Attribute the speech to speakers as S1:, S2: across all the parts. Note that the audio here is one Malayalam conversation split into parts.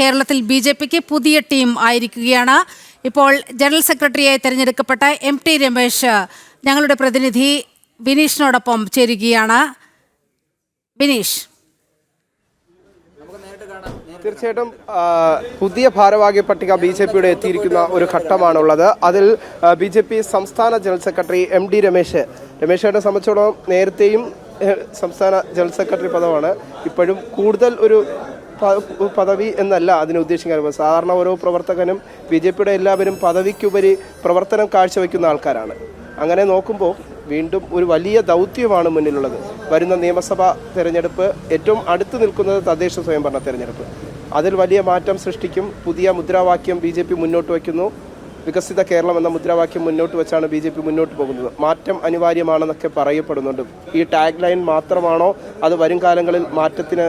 S1: കേരളത്തിൽ ബി ജെ പിക്ക് പുതിയ ടീം ആയിരിക്കുകയാണ്. ഇപ്പോൾ ജനറൽ സെക്രട്ടറിയായി തെരഞ്ഞെടുക്കപ്പെട്ട എം ടി രമേശ് ഞങ്ങളുടെ പ്രതിനിധി ബിനീഷിനോടൊപ്പം ചേരുകയാണ്. ബിനീഷ്
S2: തീർച്ചയായിട്ടും പുതിയ ഭാരവാഹി പട്ടിക ബി ജെ പിയുടെ എത്തിയിരിക്കുന്ന ഒരു ഘട്ടമാണുള്ളത്. അതിൽ ബി ജെ പി സംസ്ഥാന general secretary M D Ramesh. രമേശിനെ സംബന്ധിച്ചിടത്തോളം നേരത്തെയും സംസ്ഥാന ജനറൽ സെക്രട്ടറി പദമാണ്. ഇപ്പോഴും കൂടുതൽ ഒരു പദവി എന്നല്ല അതിനെ ഉദ്ദേശിക്കുന്നത്. സാധാരണ ഓരോ പ്രവർത്തകനും ബി ജെ പിയുടെ എല്ലാവരും പദവിക്കുപരി പ്രവർത്തനം കാഴ്ചവെക്കുന്ന ആൾക്കാരാണ്. അങ്ങനെ നോക്കുമ്പോൾ വീണ്ടും ഒരു വലിയ ദൗത്യമാണ് മുന്നിലുള്ളത്. വരുന്ന നിയമസഭാ തെരഞ്ഞെടുപ്പ് ഏറ്റവും അടുത്ത് നിൽക്കുന്നത് തദ്ദേശ സ്വയംഭരണ തെരഞ്ഞെടുപ്പ്. അതിൽ വലിയ മാറ്റം സൃഷ്ടിക്കും. പുതിയ മുദ്രാവാക്യം ബി ജെ പി മുന്നോട്ട് വയ്ക്കുന്നു. വികസിത കേരളം എന്ന മുദ്രാവാക്യം മുന്നോട്ട് വെച്ചാണ് ബി ജെ പി മുന്നോട്ട് പോകുന്നത്. മാറ്റം അനിവാര്യമാണെന്നൊക്കെ പറയപ്പെടുന്നുണ്ട്. ഈ ടാഗ് ലൈൻ മാത്രമാണോ? അത് വരും കാലങ്ങളിൽ മാറ്റത്തിന്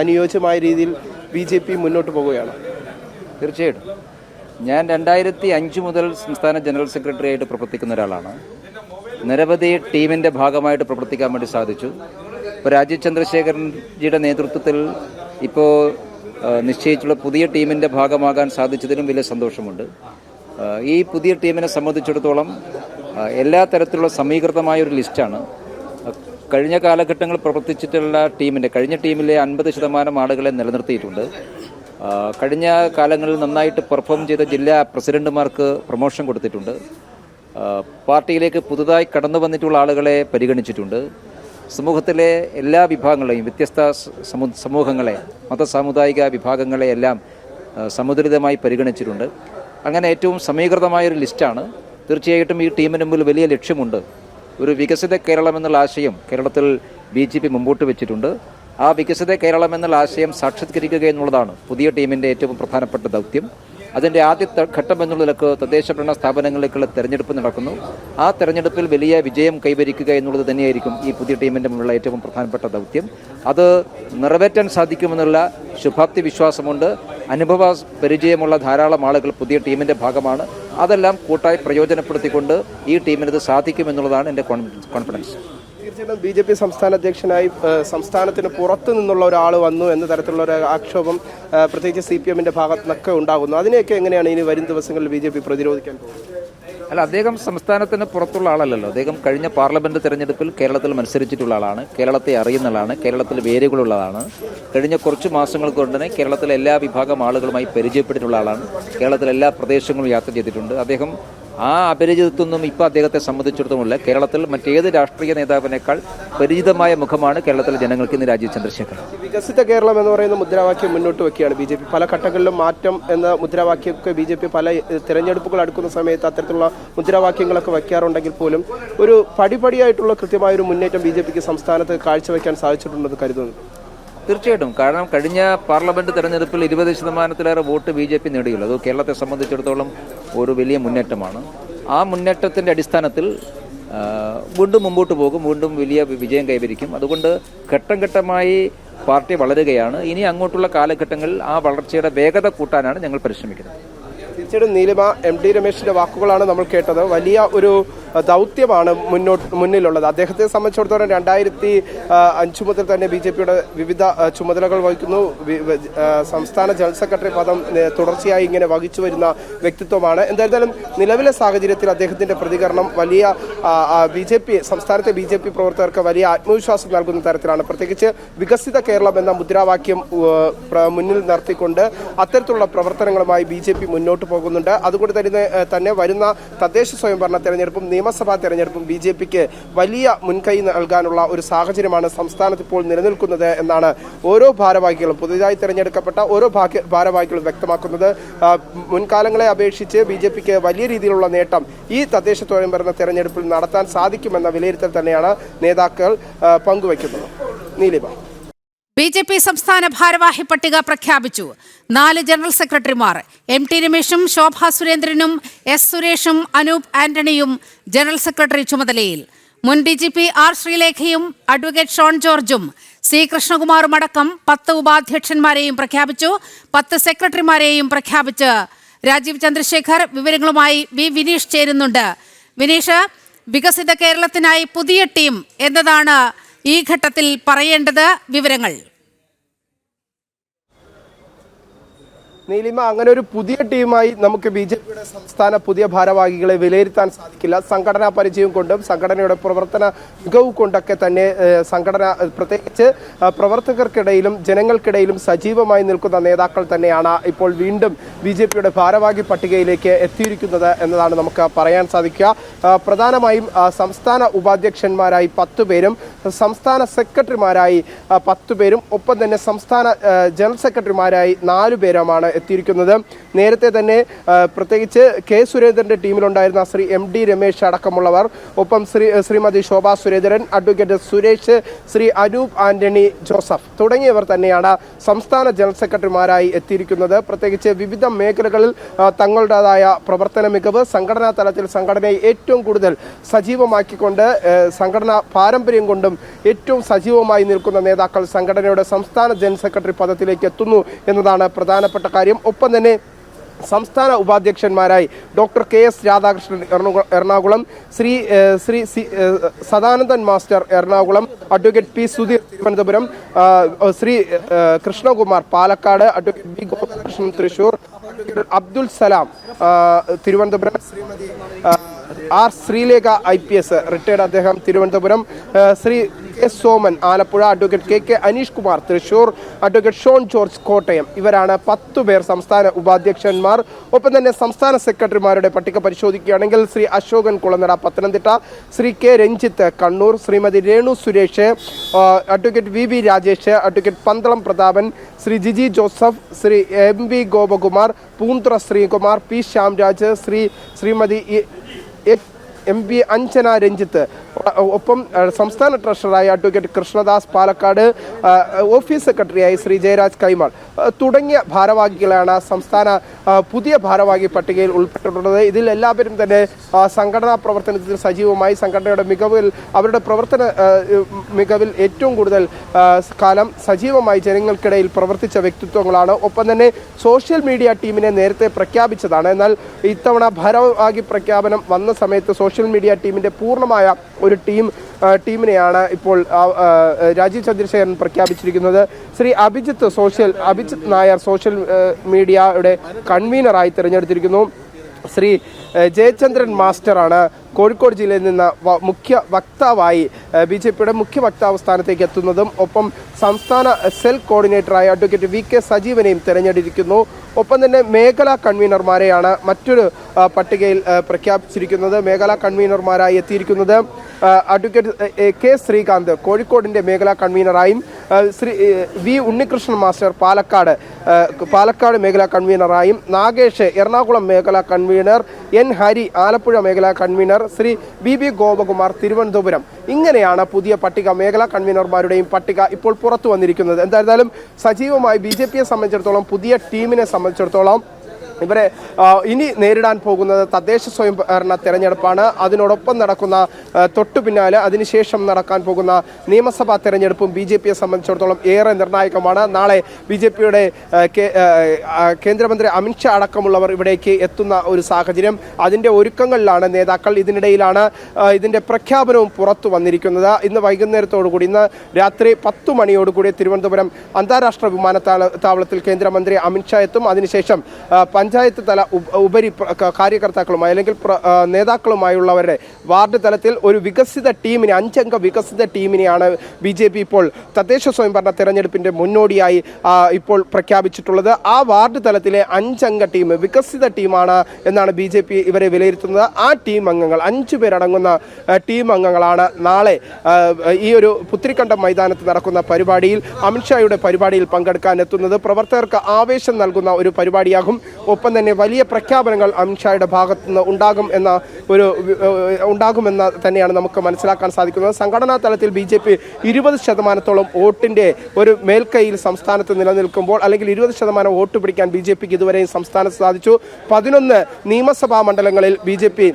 S2: അനുയോജ്യമായ രീതിയിൽ ബി ജെ പി മുന്നോട്ട് പോവുകയാണ്
S3: തീർച്ചയായിട്ടും. ഞാൻ രണ്ടായിരത്തി അഞ്ച് മുതൽ സംസ്ഥാന ജനറൽ സെക്രട്ടറി ആയിട്ട് പ്രവർത്തിക്കുന്ന ഒരാളാണ്. നിരവധി ടീമിന്റെ ഭാഗമായിട്ട് പ്രവർത്തിക്കാൻ വേണ്ടി സാധിച്ചു. ഇപ്പോൾ രാജീവ് ചന്ദ്രശേഖരൻജിയുടെ നേതൃത്വത്തിൽ ഇപ്പോൾ നിശ്ചയിച്ചുള്ള പുതിയ ടീമിന്റെ ഭാഗമാകാൻ സാധിച്ചതിലും വലിയ സന്തോഷമുണ്ട്. ഈ പുതിയ ടീമിനെ സംബന്ധിച്ചിടത്തോളം എല്ലാ തരത്തിലുള്ള സമീകൃതമായ ഒരു ലിസ്റ്റാണ് കഴിഞ്ഞ കാലഘട്ടങ്ങളിൽ പ്രവർത്തിച്ചിട്ടുള്ള ടീമിന്റെ കഴിഞ്ഞ ടീമിലെ അൻപത് ശതമാനം ആളുകളെ നിലനിർത്തിയിട്ടുണ്ട്. കഴിഞ്ഞ കാലങ്ങളിൽ നന്നായിട്ട് പെർഫോം ചെയ്ത ജില്ലാ പ്രസിഡന്റുമാർക്ക് പ്രൊമോഷൻ കൊടുത്തിട്ടുണ്ട്. പാർട്ടിയിലേക്ക് പുതുതായി കടന്നു വന്നിട്ടുള്ള ആളുകളെ പരിഗണിച്ചിട്ടുണ്ട്. സമൂഹത്തിലെ എല്ലാ വിഭാഗങ്ങളെയും വ്യത്യസ്ത സമു- സമൂഹങ്ങളെ മത സാമുദായിക വിഭാഗങ്ങളെ എല്ലാം സമുദ്രിതമായി പരിഗണിച്ചിട്ടുണ്ട്. അങ്ങനെ ഏറ്റവും സമീകൃതമായൊരു ലിസ്റ്റാണ്. തീർച്ചയായിട്ടും ഈ ടീമിന് മുമ്പിൽ വലിയ ലക്ഷ്യമുണ്ട്. ഒരു വികസിത കേരളം എന്നുള്ള ആശയം കേരളത്തിൽ ബി ജെ പി മുമ്പോട്ട് വെച്ചിട്ടുണ്ട്. ആ വികസിത കേരളം എന്നുള്ള ആശയം സാക്ഷാത്കരിക്കുക എന്നുള്ളതാണ് പുതിയ ടീമിന്റെ ഏറ്റവും പ്രധാനപ്പെട്ട ദൗത്യം. അതിന്റെ ആദ്യ ഘട്ടം എന്നുള്ള നിലയ്ക്ക് തദ്ദേശ ഭരണ സ്ഥാപനങ്ങളിലേക്കുള്ള തെരഞ്ഞെടുപ്പ് നടക്കുന്നു. ആ തെരഞ്ഞെടുപ്പിൽ വലിയ വിജയം കൈവരിക്കുക എന്നുള്ളത് തന്നെയായിരിക്കും ഈ പുതിയ ടീമിന്റെ മുന്നിലുള്ള ഏറ്റവും പ്രധാനപ്പെട്ട ദൗത്യം. അത് നിറവേറ്റാൻ സാധിക്കുമെന്നുള്ള ശുഭാപ്തി വിശ്വാസമുണ്ട് അനുഭവ പരിചയമുള്ള ധാരാളം ആളുകൾ പുതിയ ടീമിന്റെ ഭാഗമാണ്. അതെല്ലാം കൂട്ടായി പ്രയോജനപ്പെടുത്തിക്കൊണ്ട് ഈ ടീമിനത് സാധിക്കുമെന്നുള്ളതാണ് എന്റെ കോൺഫിഡൻസ്
S2: തീർച്ചയായിട്ടും ബി ജെ പി സംസ്ഥാന അധ്യക്ഷനായി സംസ്ഥാനത്തിന് പുറത്തു നിന്നുള്ള ഒരാൾ വന്നു എന്ന തരത്തിലുള്ള ഒരു ആക്ഷേപം പ്രത്യേകിച്ച് സി പി എമ്മിന്റെ ഭാഗത്തു നിന്നൊക്കെ ഉണ്ടാകുന്നു. അതിനെയൊക്കെ എങ്ങനെയാണ് ഇനി വരും ദിവസങ്ങളിൽ ബി ജെ പി പ്രതിരോധിക്കാൻ പോകുന്നത്?
S3: അല്ല അദ്ദേഹം സംസ്ഥാനത്തിന് പുറത്തുള്ള ആളല്ലല്ലോ. അദ്ദേഹം കഴിഞ്ഞ പാർലമെന്റ് തെരഞ്ഞെടുപ്പിൽ കേരളത്തിൽ മത്സരിച്ചിട്ടുള്ള ആളാണ്. കേരളത്തെ അറിയുന്ന ആളാണ്. കേരളത്തിൽ വേരുകളുള്ളതാണ്. കഴിഞ്ഞ കുറച്ച് മാസങ്ങൾ കൊണ്ട് തന്നെ കേരളത്തിലെ എല്ലാ വിഭാഗം ആളുകളുമായി പരിചയപ്പെട്ടിട്ടുള്ള ആളാണ്. കേരളത്തിലെ എല്ലാ പ്രദേശങ്ങളും യാത്ര ചെയ്തിട്ടുണ്ട്. അദ്ദേഹം ആ അപരിചിതത്വമൊന്നും ഇപ്പോൾ അദ്ദേഹത്തെ സംബന്ധിച്ചിടത്തോളമില്ല കേരളത്തിൽ മറ്റേത് രാഷ്ട്രീയ നേതാവിനേക്കാൾ പരിചിതമായ മുഖമാണ് കേരളത്തിലെ ജനങ്ങൾക്ക് ഇന്ന് രാജീവ് ചന്ദ്രശേഖരൻ.
S2: വികസിത കേരളം എന്ന് പറയുന്ന മുദ്രാവാക്യം മുന്നോട്ട് വയ്ക്കുകയാണ് ബി പല ഘട്ടങ്ങളിലും മാറ്റം എന്ന മുദ്രാവാക്യമൊക്കെ ബി പല തിരഞ്ഞെടുപ്പുകൾ അടുക്കുന്ന സമയത്ത് അത്തരത്തിലുള്ള മുദ്രാവാക്യങ്ങളൊക്കെ വയ്ക്കാറുണ്ടെങ്കിൽ പോലും ഒരു പടിപടിയായിട്ടുള്ള കൃത്യമായ ഒരു മുന്നേറ്റം ബി ജെ പിക്ക് സംസ്ഥാനത്ത് കാഴ്ചവെക്കാൻ സാധിച്ചിട്ടുണ്ടെന്ന് കരുതുന്നു.
S3: തീർച്ചയായിട്ടും. കാരണം കഴിഞ്ഞ പാർലമെന്റ് തെരഞ്ഞെടുപ്പിൽ ഇരുപത് ശതമാനത്തിലേറെ വോട്ട് ബി ജെ പി നേടിയുള്ളൂ. അത് കേരളത്തെ സംബന്ധിച്ചിടത്തോളം ഒരു വലിയ മുന്നേറ്റമാണ്. ആ മുന്നേറ്റത്തിന്റെ അടിസ്ഥാനത്തിൽ വീണ്ടും മുമ്പോട്ട് പോകും. വീണ്ടും വലിയ വിജയം കൈവരിക്കും. അതുകൊണ്ട് ഘട്ടം ഘട്ടമായി പാർട്ടി വളരുകയാണ്. ഇനി അങ്ങോട്ടുള്ള കാലഘട്ടങ്ങളിൽ ആ വളർച്ചയുടെ വേഗത കൂട്ടാനാണ് ഞങ്ങൾ പരിശ്രമിക്കുന്നത്.
S2: തീർച്ചയായിട്ടും നീലിമ എം ഡി രമേശിന്റെ വാക്കുകളാണ് നമ്മൾ കേട്ടത്. വലിയ ഒരു ദൗത്യമാണ് മുന്നോട്ട് മുന്നിലുള്ളത്. അദ്ദേഹത്തെ സംബന്ധിച്ചിടത്തോളം രണ്ടായിരത്തി അഞ്ചു മുതൽ തന്നെ ബി ജെ പിയുടെ വിവിധ ചുമതലകൾ വഹിക്കുന്നു. സംസ്ഥാന ജനറൽ സെക്രട്ടറി പദം തുടർച്ചയായി ഇങ്ങനെ വഹിച്ചു വരുന്ന വ്യക്തിത്വമാണ്. എന്തായാലും നിലവിലെ സാഹചര്യത്തിൽ അദ്ദേഹത്തിന്റെ പ്രതികരണം വലിയ ബി ജെ പി സംസ്ഥാനത്തെ ബി ജെ പി പ്രവർത്തകർക്ക് വലിയ ആത്മവിശ്വാസം നൽകുന്ന തരത്തിലാണ്. പ്രത്യേകിച്ച് വികസിത കേരളം എന്ന മുദ്രാവാക്യം മുന്നിൽ നിർത്തിക്കൊണ്ട് അത്തരത്തിലുള്ള പ്രവർത്തനങ്ങളുമായി ബി മുന്നോട്ട് പോകുന്നുണ്ട്. അതുകൊണ്ട് തന്നെ തന്നെ വരുന്ന തദ്ദേശ സ്വയംഭരണ തെരഞ്ഞെടുപ്പും നിയമസഭാ തെരഞ്ഞെടുപ്പും ബി ജെ പിക്ക് വലിയ മുൻകൈ നൽകാനുള്ള ഒരു സാഹചര്യമാണ് സംസ്ഥാനത്ത് ഇപ്പോൾ നിലനിൽക്കുന്നത് എന്നാണ് ഓരോ ഭാരവാഹികളും പുതുതായി തെരഞ്ഞെടുക്കപ്പെട്ട ഓരോ ഭാരവാഹികളും വ്യക്തമാക്കുന്നത്. മുൻകാലങ്ങളെ അപേക്ഷിച്ച് ബി ജെ പിക്ക് വലിയ രീതിയിലുള്ള നേട്ടം ഈ തദ്ദേശ സ്വയംഭരണ തെരഞ്ഞെടുപ്പിൽ നടത്താൻ സാധിക്കുമെന്ന വിലയിരുത്തൽ തന്നെയാണ് നേതാക്കൾ പങ്കുവയ്ക്കുന്നത്. നീലിമ.
S1: ബി ജെ പി സംസ്ഥാന ഭാരവാഹി പട്ടിക പ്രഖ്യാപിച്ചു. നാല് ജനറൽ സെക്രട്ടറിമാർ എം ടി രമേശും ശോഭാ സുരേന്ദ്രനും എസ് സുരേഷും അനൂപ് ആന്റണിയും ജനറൽ സെക്രട്ടറി ചുമതലയിൽ. മുൻ ഡി ജി പി ആർ ശ്രീലേഖയും അഡ്വക്കേറ്റ് ഷോൺ ജോർജും സി കൃഷ്ണകുമാറും അടക്കം പത്ത് ഉപാധ്യക്ഷന്മാരെയും പ്രഖ്യാപിച്ചു. പത്ത് സെക്രട്ടറിമാരെയും പ്രഖ്യാപിച്ച് രാജീവ് ചന്ദ്രശേഖർ വിവരങ്ങളുമായി വി വിനീഷ് ചേരുന്നുണ്ട്. വിനീഷ് വികസിത കേരളത്തിനായി പുതിയ ടീം എന്നതാണ് ഈ ഘട്ടത്തിൽ പറയേണ്ടത് വിവരങ്ങൾ.
S2: നീലിമ അങ്ങനെ ഒരു പുതിയ ടീമായി നമുക്ക് ബി ജെ പിയുടെ സംസ്ഥാന പുതിയ ഭാരവാഹികളെ വിലയിരുത്താൻ സാധിക്കില്ല. സംഘടനാ പരിചയം കൊണ്ടും സംഘടനയുടെ പ്രവർത്തന മികവ് കൊണ്ടൊക്കെ തന്നെ സംഘടന പ്രത്യേകിച്ച് പ്രവർത്തകർക്കിടയിലും ജനങ്ങൾക്കിടയിലും സജീവമായി നിൽക്കുന്ന നേതാക്കൾ തന്നെയാണ് ഇപ്പോൾ വീണ്ടും ബി ജെ പിയുടെ ഭാരവാഹി പട്ടികയിലേക്ക് എത്തിയിരിക്കുന്നത് എന്നതാണ് നമുക്ക് പറയാൻ സാധിക്കുക. പ്രധാനമായും സംസ്ഥാന ഉപാധ്യക്ഷന്മാരായി പത്ത് പേരും സംസ്ഥാന സെക്രട്ടറിമാരായി പത്ത് പേരും ഒപ്പം തന്നെ സംസ്ഥാന ജനറൽ സെക്രട്ടറിമാരായി നാലു പേരുമാണ് എത്തിയിരിക്കുന്നത്. നേരത്തെ തന്നെ ആ, പ്രത്യേകിച്ച് കെ സുരേന്ദ്രന്റെ ടീമിലുണ്ടായിരുന്ന ശ്രീ എം ഡി രമേശ് അടക്കമുള്ളവർ ഒപ്പം ശ്രീ ശ്രീമതി ശോഭാ സുരേന്ദ്രൻ അഡ്വക്കേറ്റ് സുരേഷ് ശ്രീ അനൂപ് ആന്റണി ജോസഫ് തുടങ്ങിയവർ തന്നെയാണ് സംസ്ഥാന ജനറൽ സെക്രട്ടറിമാരായി എത്തിയിരിക്കുന്നത്. പ്രത്യേകിച്ച് വിവിധ മേഖലകളിൽ തങ്ങളുടേതായ പ്രവർത്തന മികവ് സംഘടനാ തലത്തിൽ സംഘടനയെ ഏറ്റവും കൂടുതൽ സജീവമാക്കിക്കൊണ്ട് സംഘടനാ പാരമ്പര്യം കൊണ്ടും ഏറ്റവും സജീവമായി നിൽക്കുന്ന നേതാക്കൾ സംഘടനയുടെ സംസ്ഥാന ജനറൽ സെക്രട്ടറി പദത്തിലേക്ക് എത്തുന്നു എന്നതാണ് പ്രധാനപ്പെട്ട കാര്യം. ഒപ്പം തന്നെ സംസ്ഥാന ഉപാധ്യക്ഷന്മാരായി doctor K S Radhakrishnan Ernakulam- Shri Shri Sadanandan master Ernakulam advocate P Sudheer Thiruvananthapuram Shri Krishnakumar Palakkad advocate B Gopalakrishnan Thrissur Abdul Salam Thiruvananthapuram Shrimati R Sreelekha I P S. Retired അദ്ദേഹം Thiruvananthapuram. Shri S Soman Alappuzha advocate K K Aneesh Kumar Thrissur advocate Shone George Kottayam. ഇവരാണ് പത്തു പേർ സംസ്ഥാന ഉപാധ്യക്ഷന്മാർ. ഒപ്പം തന്നെ സംസ്ഥാന സെക്രട്ടറിമാരുടെ പട്ടിക പരിശോധിക്കുകയാണെങ്കിൽ Shri Ashokan Kulanada Pathanamthitta Shri K Ranjith Kannur Shrimati Renu Suresh advocate V V Rajesh advocate Pandalam Prathapan Shri Giji Joseph Shri M V Gopakumar Poonthura Sreekumar P Shyamraj Shri Shrimati এক എ- പി അഞ്ജന രഞ്ജിത്ത്. ഒപ്പം സംസ്ഥാന ട്രഷററായ അഡ്വക്കേറ്റ് കൃഷ്ണദാസ് പാലക്കാട് ഓഫീസ് സെക്രട്ടറിയായി ശ്രീ ജയരാജ് കൈമാൾ. തുടങ്ങിയ ഭാരവാഹികളാണ് സംസ്ഥാന പുതിയ ഭാരവാഹി പട്ടികയിൽ ഉൾപ്പെട്ടിട്ടുള്ളത്. ഇതിൽ എല്ലാവരും തന്നെ സംഘടനാ പ്രവർത്തനത്തിൽ സജീവമായി സംഘടനയുടെ മികവിൽ അവരുടെ പ്രവർത്തന മികവിൽ ഏറ്റവും കൂടുതൽ കാലം സജീവമായി ജനങ്ങൾക്കിടയിൽ പ്രവർത്തിച്ച വ്യക്തിത്വങ്ങളാണ്. ഒപ്പം തന്നെ സോഷ്യൽ മീഡിയ ടീമിനെ നേരത്തെ പ്രഖ്യാപിച്ചതാണ്. എന്നാൽ ഇത്തവണ ഭാരവാഹി പ്രഖ്യാപനം വന്ന സമയത്ത് സോഷ്യൽ മീഡിയ ടീമിന്റെ പൂർണമായ ഒരു ടീം ടീമിനെയാണ് ഇപ്പോൾ രാജീവ് ചന്ദ്രശേഖരൻ പ്രഖ്യാപിച്ചിരിക്കുന്നത്. ശ്രീ അഭിജിത്ത് സോഷ്യൽ അഭിജിത്ത് നായർ സോഷ്യൽ മീഡിയയുടെ കൺവീനറായി തിരഞ്ഞെടുത്തിരിക്കുന്നു. ശ്രീ ജയചന്ദ്രൻ മാസ്റ്ററാണ് കോഴിക്കോട് ജില്ലയിൽ നിന്ന് മുഖ്യ വക്താവായി ബി ജെ പിയുടെ മുഖ്യ വക്താവ് സ്ഥാനത്തേക്ക് എത്തുന്നതും ഒപ്പം സംസ്ഥാന സെൽ കോർഡിനേറ്ററായ അഡ്വക്കേറ്റ് വി കെ സജീവനെയും തിരഞ്ഞെടുത്തിരിക്കുന്നു. ഒപ്പം തന്നെ മേഖലാ കൺവീനർമാരെയാണ് മറ്റൊരു പട്ടികയിൽ പ്രഖ്യാപിച്ചിരിക്കുന്നത്. മേഖലാ കൺവീനർമാരായി എത്തിയിരിക്കുന്നത് അഡ്വക്കേറ്റ് കെ ശ്രീകാന്ത് കോഴിക്കോടിന്റെ മേഖലാ കൺവീനറായും ശ്രീ വി ഉണ്ണികൃഷ്ണൻ മാസ്റ്റർ പാലക്കാട് പാലക്കാട് മേഖലാ കൺവീനറായും നാഗേഷ് എറണാകുളം മേഖലാ കൺവീനർ എൻ ഹരി ആലപ്പുഴ മേഖലാ convener Shri B B Gopakumar Thiruvananthapuram. ഇങ്ങനെയാണ് പുതിയ പട്ടിക മേഖലാ കൺവീനർമാരുടെയും പട്ടിക ഇപ്പോൾ പുറത്തു വന്നിരിക്കുന്നത്. എന്തായിരുന്നാലും സജീവമായി ബി ജെ പിയെ സംബന്ധിച്ചിടത്തോളം പുതിയ ടീമിനെ സംബന്ധിച്ചിടത്തോളം ഇവരെ ഇനി നേരിടാൻ പോകുന്നത് തദ്ദേശ സ്വയംഭരണ തെരഞ്ഞെടുപ്പാണ്. അതിനോടൊപ്പം നടക്കുന്ന തൊട്ടു പിന്നാലെ അതിനുശേഷം നടക്കാൻ പോകുന്ന നിയമസഭാ തെരഞ്ഞെടുപ്പും ബി ജെ പിയെ സംബന്ധിച്ചിടത്തോളം ഏറെ നിർണായകമാണ്. നാളെ ബി ജെ പിയുടെ കേന്ദ്രമന്ത്രി അമിത്ഷാ അടക്കമുള്ളവർ ഇവിടേക്ക് എത്തുന്ന ഒരു സാഹചര്യം. അതിന്റെ ഒരുക്കങ്ങളിലാണ് നേതാക്കൾ ഇതിനിടയിലാണ് ഇതിന്റെ പ്രഖ്യാപനവും പുറത്തു വന്നിരിക്കുന്നത്. ഇന്ന് വൈകുന്നേരത്തോടുകൂടി ഇന്ന് രാത്രി പത്തു മണിയോടുകൂടി തിരുവനന്തപുരം അന്താരാഷ്ട്ര വിമാനത്താവളത്തിൽ കേന്ദ്രമന്ത്രി അമിത്ഷാ എത്തും. അതിനുശേഷം പഞ്ചായത്ത് തല ഉപരി പ്ര- കാര്യകർത്താക്കളുമായി അല്ലെങ്കിൽ നേതാക്കളുമായുള്ളവരുടെ വാർഡ് തലത്തിൽ ഒരു വികസിത ടീമിനെ അഞ്ചംഗ വികസിത ടീമിനെയാണ് ബി ജെ പി ഇപ്പോൾ തദ്ദേശ സ്വയംഭരണ തെരഞ്ഞെടുപ്പിന്റെ മുന്നോടിയായി ഇപ്പോൾ പ്രഖ്യാപിച്ചിട്ടുള്ളത്. ആ വാർഡ് തലത്തിലെ അഞ്ചംഗ ടീം വികസിത ടീമാണ് എന്നാണ് ബി ജെ പി ഇവരെ വിലയിരുത്തുന്നത്. ആ ടീം അംഗങ്ങൾ അഞ്ചു പേരടങ്ങുന്ന ടീം അംഗങ്ങളാണ് നാളെ ഈ ഒരു പുത്തിരിക്കണ്ടം മൈതാനത്ത് നടക്കുന്ന പരിപാടിയിൽ അമിത്ഷായുടെ പരിപാടിയിൽ പങ്കെടുക്കാൻ എത്തുന്നത് പ്രവർത്തകർക്ക് ആവേശം നൽകുന്ന ഒരു പരിപാടിയാകും ഒപ്പം തന്നെ വലിയ പ്രഖ്യാപനങ്ങൾ അമിത്ഷായുടെ ഭാഗത്തു നിന്ന് ഉണ്ടാകും എന്ന ഒരു ഉണ്ടാകുമെന്ന് തന്നെയാണ് നമുക്ക് മനസ്സിലാക്കാൻ സാധിക്കുന്നത്. സംഘടനാ തലത്തിൽ ബി ജെ പി ഇരുപത് ശതമാനത്തോളം വോട്ടിന്റെ ഒരു മേൽക്കൈയിൽ സംസ്ഥാനത്ത് നിലനിൽക്കുമ്പോൾ അല്ലെങ്കിൽ ഇരുപത് ശതമാനം വോട്ട് പിടിക്കാൻ ബി ജെ പിക്ക് ഇതുവരെയും സംസ്ഥാനത്ത് സാധിച്ചു. പതിനൊന്ന് നിയമസഭാ മണ്ഡലങ്ങളിൽ ബി ജെ പി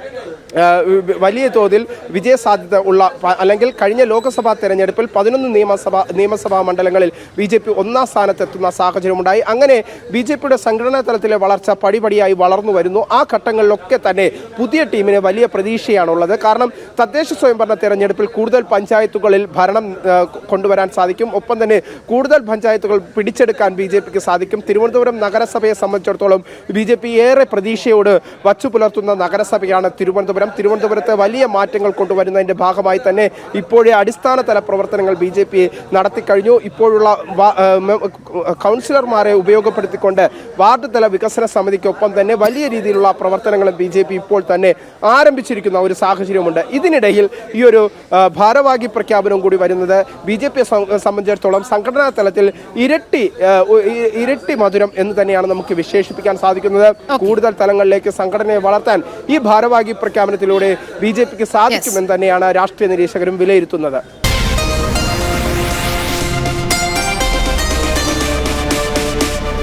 S2: വലിയ തോതിൽ വിജയസാധ്യത ഉള്ള അല്ലെങ്കിൽ കഴിഞ്ഞ ലോക്സഭാ തെരഞ്ഞെടുപ്പിൽ പതിനൊന്ന് നിയമസഭാ നിയമസഭാ മണ്ഡലങ്ങളിൽ ബി ജെ പി ഒന്നാം സ്ഥാനത്തെത്തുന്ന സാഹചര്യമുണ്ടായി. അങ്ങനെ ബി ജെ പിയുടെ സംഘടനാ തലത്തിലെ വളർച്ച പടിപടിയായി വളർന്നു വരുന്നു. ആ ഘട്ടങ്ങളിലൊക്കെ തന്നെ പുതിയ ടീമിന് വലിയ പ്രതീക്ഷയാണുള്ളത്. കാരണം തദ്ദേശ സ്വയംഭരണ തെരഞ്ഞെടുപ്പിൽ കൂടുതൽ പഞ്ചായത്തുകളിൽ ഭരണം കൊണ്ടുവരാൻ സാധിക്കും. ഒപ്പം തന്നെ കൂടുതൽ പഞ്ചായത്തുകൾ പിടിച്ചെടുക്കാൻ ബി ജെ പിക്ക് സാധിക്കും. തിരുവനന്തപുരം നഗരസഭയെ സംബന്ധിച്ചിടത്തോളം ബി ജെ പി ഏറെ പ്രതീക്ഷയോട് വച്ചു പുലർത്തുന്ന നഗരസഭയാണ് തിരുവനന്തപുരം. തിരുവനന്തപുരത്ത് വലിയ മാറ്റങ്ങൾ കൊണ്ടുവരുന്നതിന്റെ ഭാഗമായി തന്നെ ഇപ്പോഴേ അടിസ്ഥാന തല പ്രവർത്തനങ്ങൾ ബി ജെ പി നടത്തിക്കഴിഞ്ഞു ഇപ്പോഴുള്ള കൗൺസിലർമാരെ ഉപയോഗപ്പെടുത്തിക്കൊണ്ട് വാർഡ് തല വികസന സമിതിക്കൊപ്പം തന്നെ വലിയ രീതിയിലുള്ള പ്രവർത്തനങ്ങളും ബി ജെ പി ഇപ്പോൾ തന്നെ ആരംഭിച്ചിരിക്കുന്ന ഒരു സാഹചര്യമുണ്ട്. ഇതിനിടയിൽ ഈ ഒരു ഭാരവാഹി പ്രഖ്യാപനം കൂടി വരുന്നത് ബി ജെ പിയെ സംബന്ധിച്ചിടത്തോളം സംഘടനാ തലത്തിൽ ഇരട്ടി ഇരട്ടി മധുരം എന്ന് തന്നെയാണ് നമുക്ക് വിശേഷിപ്പിക്കാൻ സാധിക്കുന്നത്. കൂടുതൽ തലങ്ങളിലേക്ക് സംഘടനയെ വളർത്താൻ ഈ ഭാരവാഹി പ്രഖ്യാപനത്തിലൂടെ ബി ജെ പിക്ക് സാധിക്കുമെന്ന് തന്നെയാണ് രാഷ്ട്രീയ നിരീക്ഷകരും വിലയിരുത്തുന്നത്.